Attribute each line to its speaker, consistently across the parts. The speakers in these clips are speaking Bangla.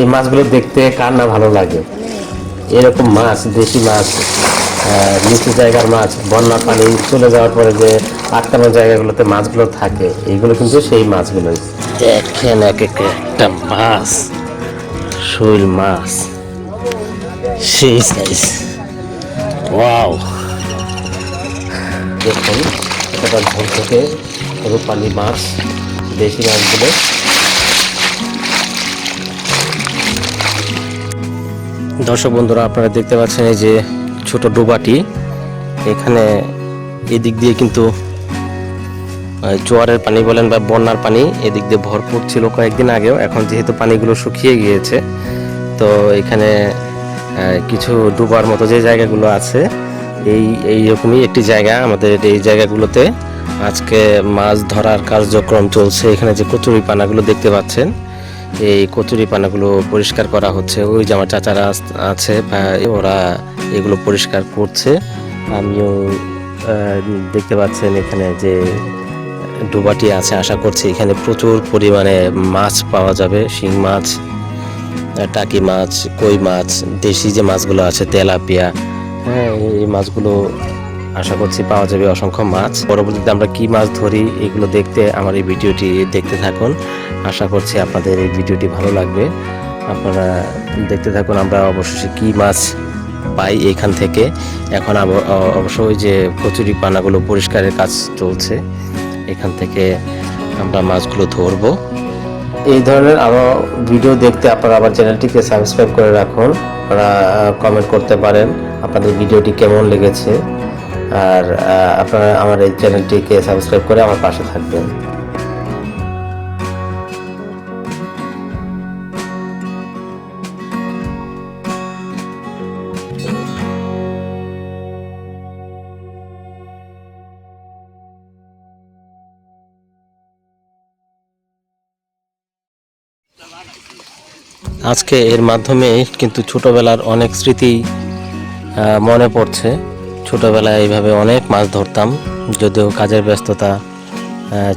Speaker 1: এই মাছগুলো দেখতে কার না ভালো লাগে? এরকম মাছ, দেশি মাছ নিচু জায়গার মাছ বন্যার পানি চলে যাওয়ার পরে যে আটকানো জায়গাগুলোতে মাছগুলো থাকে এইগুলো কিন্তু সেই মাছগুলোই। দেখেন এক এক একটা মাছ, শৈল মাছ, সেই সাইজ ওয়াও দেখুন, এটা ঝোল থেকে রূপালি মাছ, দেশি মাছগুলো। দর্শক বন্ধুরা, আপনারা দেখতে পাচ্ছেন এই যে ছোট ডোবাটি। এখানে এদিক দিয়ে কিন্তু জোয়ারের পানি বলেন বা বন্যার পানি এদিক দিয়ে ভরপুর ছিল কয়েকদিন আগেও। এখন যেহেতু পানিগুলো শুকিয়ে গিয়েছে, তো এখানে কিছু ডুবার মতো যে জায়গাগুলো আছে, এই এইরকমই একটি জায়গা আমাদের এই জায়গাগুলোতে। আজকে মাছ ধরার কার্যক্রম চলছে, এখানে যে কচুরি পানাগুলো দেখতে পাচ্ছেন এই কচুরি পানাগুলো পরিষ্কার করা হচ্ছে। ওই যে আমার চাচারা আছে ওরা এগুলো পরিষ্কার করছে। আমিও দেখতে পাচ্ছেন এখানে যে ডুবাটি আছে, আশা করছি এখানে প্রচুর পরিমাণে মাছ পাওয়া যাবে। শিং মাছ, টাকি মাছ, কই মাছ, দেশি যে মাছগুলো আছে, তেলাপিয়া হ্যাঁ এই মাছগুলো আশা করছি পাওয়া যাবে অসংখ্য মাছ। পরবর্তীতে আমরা কি মাছ ধরি, এগুলো দেখতে আমার এই ভিডিওটি দেখতে থাকুন। আশা করছি আপনাদের এই ভিডিওটি ভালো লাগবে। আপনারা দেখতে থাকুন আমরা অবশেষে কি মাছ পাই এখান থেকে। এখন অবশ্য ওই যে কচুরি পানাগুলো পরিষ্কারের কাজ চলছে। এখান থেকে আমরা মাছগুলো ধরবো। এই ধরনের আরও ভিডিও দেখতে আপনারা আমার চ্যানেলটিকে সাবস্ক্রাইব করে রাখুন। আপনারা কমেন্ট করতে পারেন আপনাদের ভিডিওটি কেমন লেগেছে। আর আপনারা আমার এই চ্যানেলটিকে সাবস্ক্রাইব করে আমার পাশে থাকবেন। আজকে এর মাধ্যমে কিন্তু ছোটবেলার অনেক স্মৃতি মনে পড়ছে। ছোটবেলায় এইভাবে অনেক মাছ ধরতাম, যদিও কাজের ব্যস্ততা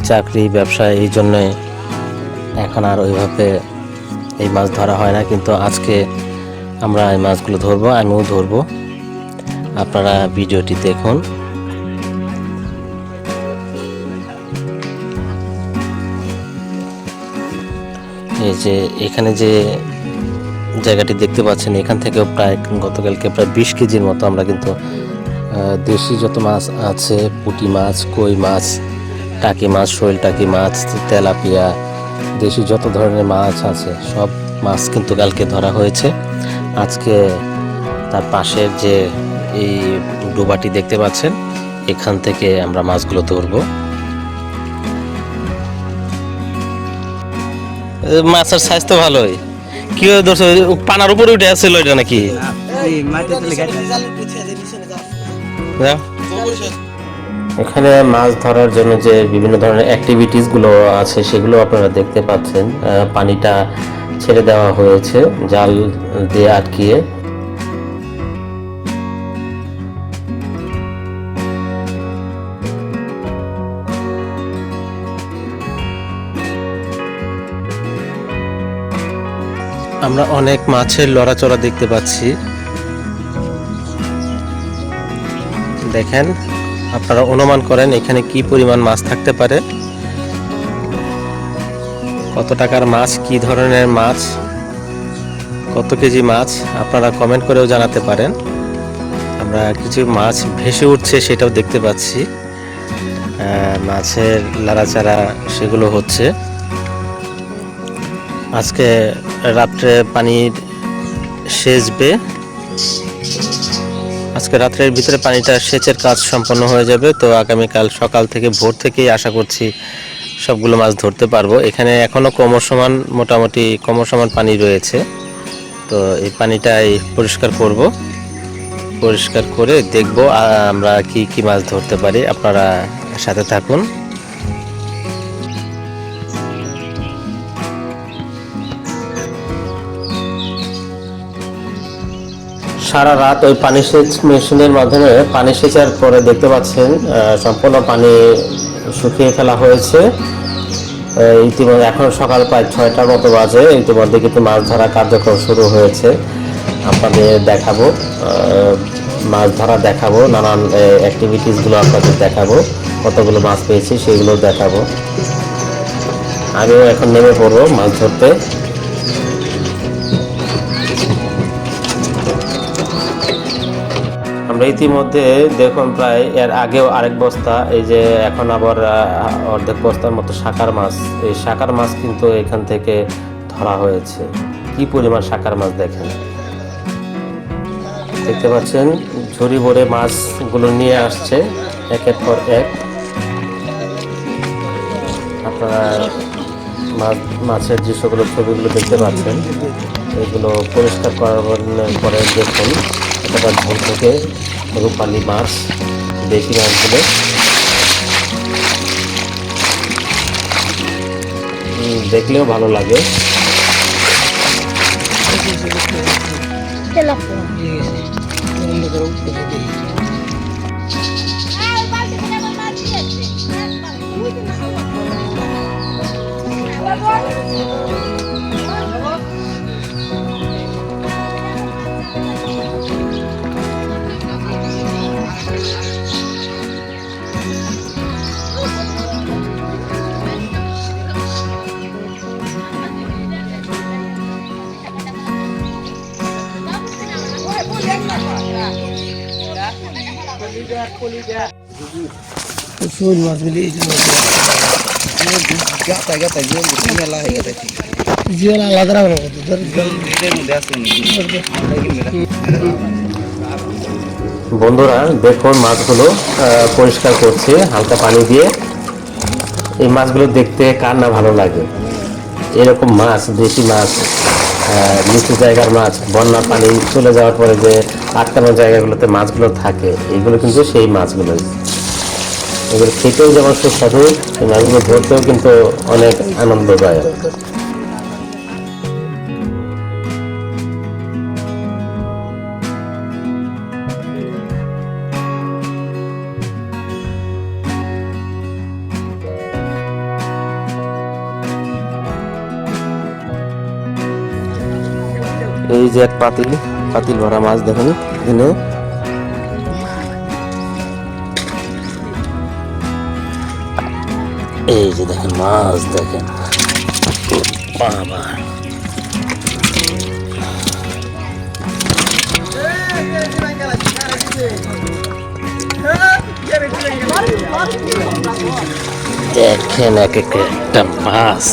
Speaker 1: চাকরি, ব্যবসা এই জন্যে এখন আর ওইভাবে এই মাছ ধরা হয় না। কিন্তু আজকে আমরা এই মাছগুলো ধরবো, আমিও ধরবো। আপনারা ভিডিওটি দেখুন। এই যে এখানে যে জায়গাটি দেখতে পাচ্ছেন। এখান থেকেও প্রায় গতকালকে প্রায় বিশ কেজির মতো আমরা কিন্তু দেশি যত মাছ আছে, পুঁটি মাছ, কই মাছ, টাকি মাছ, শৈল টাকি মাছ, তেলাপিয়া, দেশি যত ধরনের মাছ আছে, সব মাছ কিন্তু কালকে ধরা হয়েছে। আজকে তার পাশের যে এই ডোবাটি দেখতে পাচ্ছেন, এখান থেকে আমরা মাছগুলো ধরবো। মাছের তো ভালোই। কি ধরছে পানার উপরে উঠে আসছিল এটা নাকি? এখানে মাছ ধরার জন্য যে বিভিন্ন ধরনের অ্যাক্টিভিটিসগুলো আছে সেগুলো আপনারা দেখতে পাচ্ছেন। আহ, পানিটা ছেড়ে দেওয়া হয়েছে জাল দিয়ে আটকিয়ে। আমরা অনেক মাছের লড়াচড়া দেখতে পাচ্ছি। দেখেন, আপনারা অনুমান করেন এখানে কি পরিমাণ মাছ থাকতে পারে। কত টাকার মাছ, কি ধরনের মাছ, কত কেজি মাছ, আপনারা কমেন্ট করেও জানাতে পারেন। আমরা কিছু মাছ ভেসে উঠছে সেটাও দেখতে পাচ্ছি। মাছের লাড়াচাড়া সেগুলো হচ্ছে। আজকে রাত্রে পানির সেচবে। আজকে রাত্রের ভিতরে পানিটা সেচের কাজ সম্পন্ন হয়ে যাবে, তো আগামীকাল সকাল থেকে ভোর থেকেই আশা করছি সবগুলো মাছ ধরতে পারব। এখানে এখনও ক্রমসমান, মোটামুটি ক্রমসমান পানি রয়েছে। তো এই পানিটাই পরিষ্কার করব। পরিষ্কার করে দেখব আমরা কি কি মাছ ধরতে পারি। আপনারা সাথে থাকুন। সারা রাত ওই পানি সেচ মেশিনের মাধ্যমে পানি সেচার পরে দেখতে পাচ্ছেন সম্পূর্ণ পানি শুকিয়ে ফেলা হয়েছে। ইতিমধ্যে এখন সকাল প্রায় ছয়টার মতো বাজে। ইতিমধ্যে কিন্তু মাছ ধরা কার্যক্রম শুরু হয়েছে। আপনাদের দেখাবো মাছ ধরা দেখাবো, নানান অ্যাক্টিভিটিসগুলো আপনাদের দেখাবো, কতগুলো মাছ পেয়েছি সেগুলো দেখাবো। আমিও এখন নেমে পড়ব মাছ ধরতে। আমরা ইতিমধ্যে দেখুন প্রায় এর আগেও আরেক বস্তা, এই যে এখন আবার অর্ধেক বস্তার মতো শাকার মাছ। এই শাকার মাছ কিন্তু এখান থেকে ধরা হয়েছে। কি পরিমাণ শাকার মাছ দেখেন? দেখতে পাচ্ছেন, ঝুড়ি ভরে মাছগুলো নিয়ে আসছে, একের পর এক। আপনারা মাছ, মাছের দৃশ্যগুলো, ছবিগুলো দেখতে পাচ্ছেন। এগুলো পরিষ্কার করার পরে দেখুন। এটা ঝোল থেকে রূপালি মাছ দেশি মাছগুলো দেখলেও ভালো লাগে। বন্ধুরা, দেখুন মাছগুলো পরিষ্কার করছে, হালকা পানি দিয়ে। এই মাছগুলো দেখতে কার না ভালো লাগে? এরকম মাছ, দেশি মাছ। নিচু জায়গার মাছ, বন্যার পানি চলে যাওয়ার পরে যে আটকানো জায়গাগুলোতে মাছগুলো থাকে, এগুলো কিন্তু সেই মাছগুলো এগুলো খেতেও যেমন সুস্বাদু মাছগুলো ধরতেও কিন্তু অনেক আনন্দদায়ক। এই যে এক পাতিল পাতিল ভরা মাছ দেখুন, এখানে। এই যে দেখেন মাছ, দেখেন। দেখেন এক একটা মাছ,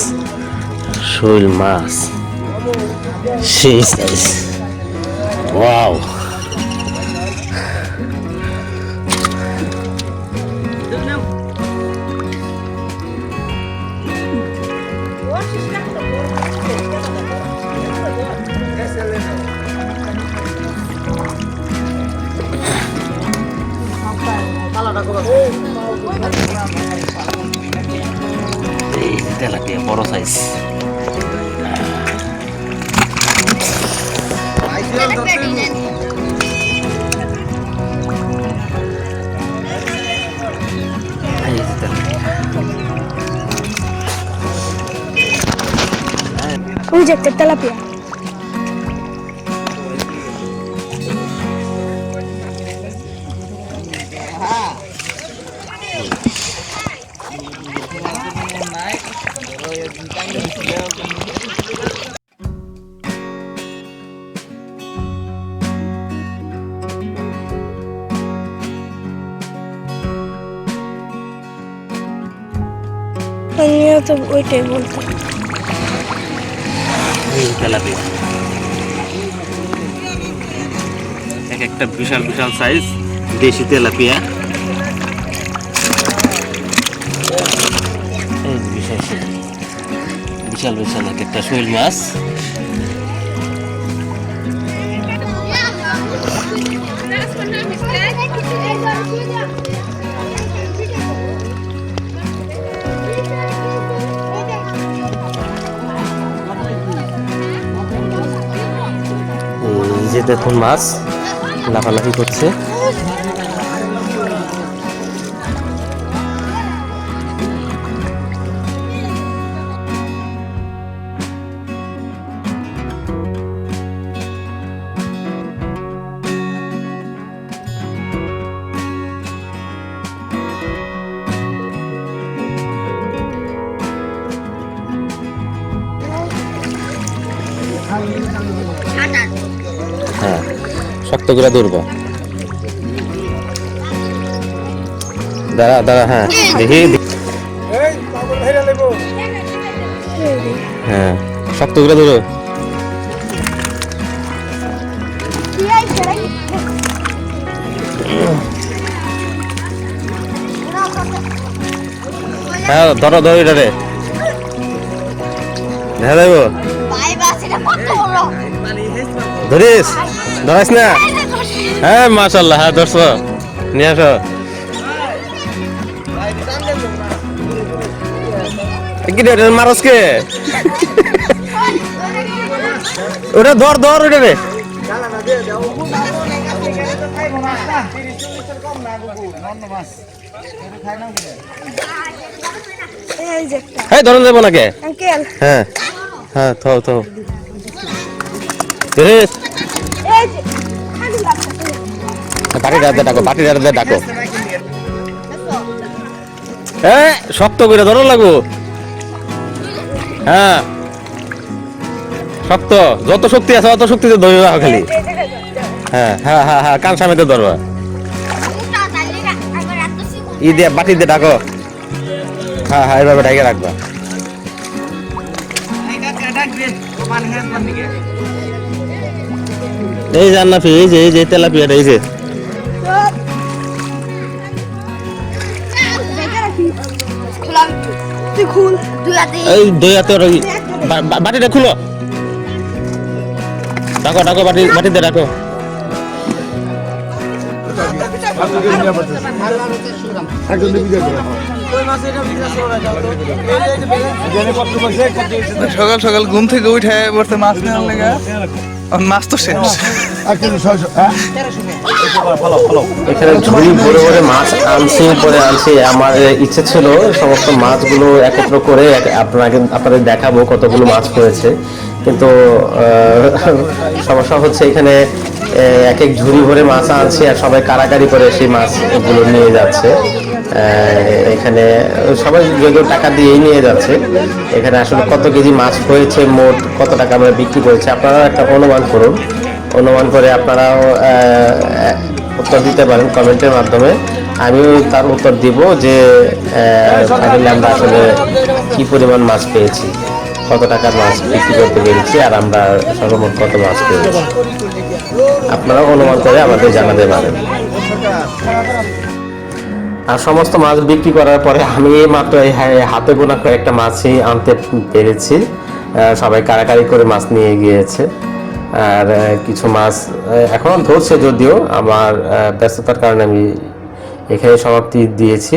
Speaker 1: শৈল মাছ। সেই সাইজ ওয়াও এই যে তেলাপিয়া বড় সাইজ এই যে তেলাপিয়া
Speaker 2: ওই যে একটা তেলাপিয়া আমিও তো ওইটাই
Speaker 1: বলতো। এক একটা বিশাল বিশাল সাইজ দেশি তেলাপিয়া। বিশাল বিশাল এক একটা শৈল মাছ। যে দেখুন মাছ লাফালাফি করছে। শক্ত করে ধরবো। দাঁড়া দাঁড়া হ্যাঁ দেখি হ্যাঁ শক্ত করে ধরো। হ্যাঁ ধরো ধরো এটা রে। দেখা যাব ধরিস? ধরাস না? হ্যাঁ মাশাল্লাহ হ্যাঁ ধরছো। নিয়ে আসো। কি রে মারস কে? ওটা ধর ধর ওটা রে। হ্যাঁ ধরন যাব নাকি? হ্যাঁ হ্যাঁ থো থো ধরিস
Speaker 2: এই যে খালি লাগছে।
Speaker 1: বাটি রাতে ডাকো এ শক্ত করে ধরো লাগো। হ্যাঁ। শক্ত যত শক্তি আছে অত শক্তিতে ধরে রাখো খালি। হ্যাঁ হ্যাঁ হ্যাঁ হ্যাঁ কান সামনে ধরবা। ই দিয়ে বাটি দিয়ে ডাকো। হ্যাঁ হ্যাঁ এভাবে ঢাকে রাখবা। এই যে আন্নাফি এই যে এই যে তেলাপিয়াটা এই যে। এই দই হাতে বাটিটা খুলো। ডাকো ডাকো বাটি বাটিতে ডাকো।
Speaker 3: সকাল সকাল ঘুম থেকে উঠে বসতে মাছ নেওয়ার লেগে। মাছ তো শেষ।
Speaker 1: এখানে ঝুড়ি ভরে ভরে মাছ আনছি পরে আনছি। আমার ইচ্ছে ছিল সমস্ত মাছগুলো একত্র করে আপনাকে আপনাদের দেখাবো কতগুলো মাছ হয়েছে কিন্তু সমস্যা হচ্ছে এখানে এক এক ঝুড়ি ভরে মাছ আনছি আর সবাই কারাকারি করে সেই মাছগুলো নিয়ে যাচ্ছে। এখানে সবাই যদিও টাকা দিয়েই নিয়ে যাচ্ছে। এখানে আসলে কত কেজি মাছ হয়েছে, মোট কত টাকা আমরা বিক্রি করেছি, আপনারা একটা অনুমান করুন। অনুমান করে আপনারাও উত্তর দিতে পারেন কমেন্টের মাধ্যমে। আমিও তার উত্তর দিব যে ফাইনালি আমরা আসলে কি পরিমাণ মাছ পেয়েছি, কত টাকার মাছ বিক্রি করতে পেরেছি, আর আমরা সর্বমোট কত মাছ পেয়েছি। আপনারাও অনুমান করে আমাদের জানাতে পারেন। আর সমস্ত মাছ বিক্রি করার পরে আমি মাত্র হাতে গোনা কয়েকটা মাছই আনতে পেরেছি। সবাই কারাকারি করে মাছ নিয়ে গিয়েছে। আর কিছু মাছ এখন ধরছে যদিও। আমার ব্যস্ততার কারণে আমি এখানে সমাপ্তি দিয়েছি।